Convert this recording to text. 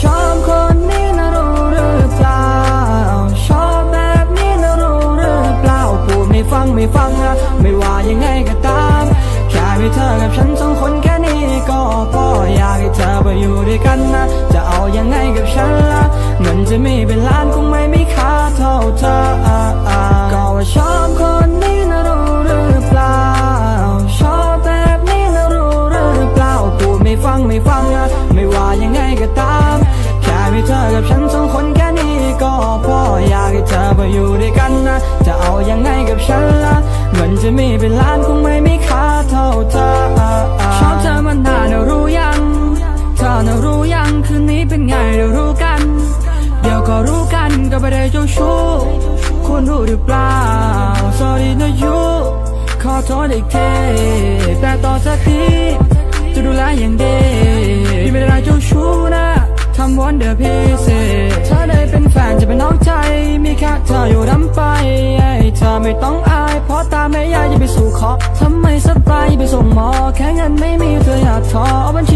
ชอบคนนี้นะรู้หรือเปล่า ชอบแบบนี้นะรู้หรือเปล่าพูดไม่ฟังไม่ฟังนะไม่ว่ายังไงก็ตาม แค่มีเธอกับฉันสองคนแค่นี้ก็พออยากให้เธอไปอยู่ด้วยกันนะ จะเอายังไงกับฉันล่ะเงินจะมีเป็นล้านคงไม่ไม่ค่าเท่าเธอ จะมีเป็นล้านคงไม่มีค่าเท่าเธอชอบเธอมานานแล้วรู้ยังเธอน่ะรู้ยังคืนนี้เป็นไงเดี๋ยวรู้กัน เดี๋ยวก็รู้กันก็ไม่ได้เจ้าชู้คุณรู้หรือเปล่า sorry นะยูขอโทษอีกทีแต่ต่อจากนี้จะดูแลอย่างดีไม่ได้เจ้าชู้นะทำวันเดียวพิเศษเธอได้เป็นแฟนจะเป็นน้องใจ มีแค่เธออยู่น้ำไป เธอไม่ต้องอายเพราะตาไม่ เคทำไมสไตล์ไปส่งหมอ แค่เงินไม่มีเธออยากขอเอาบัญชี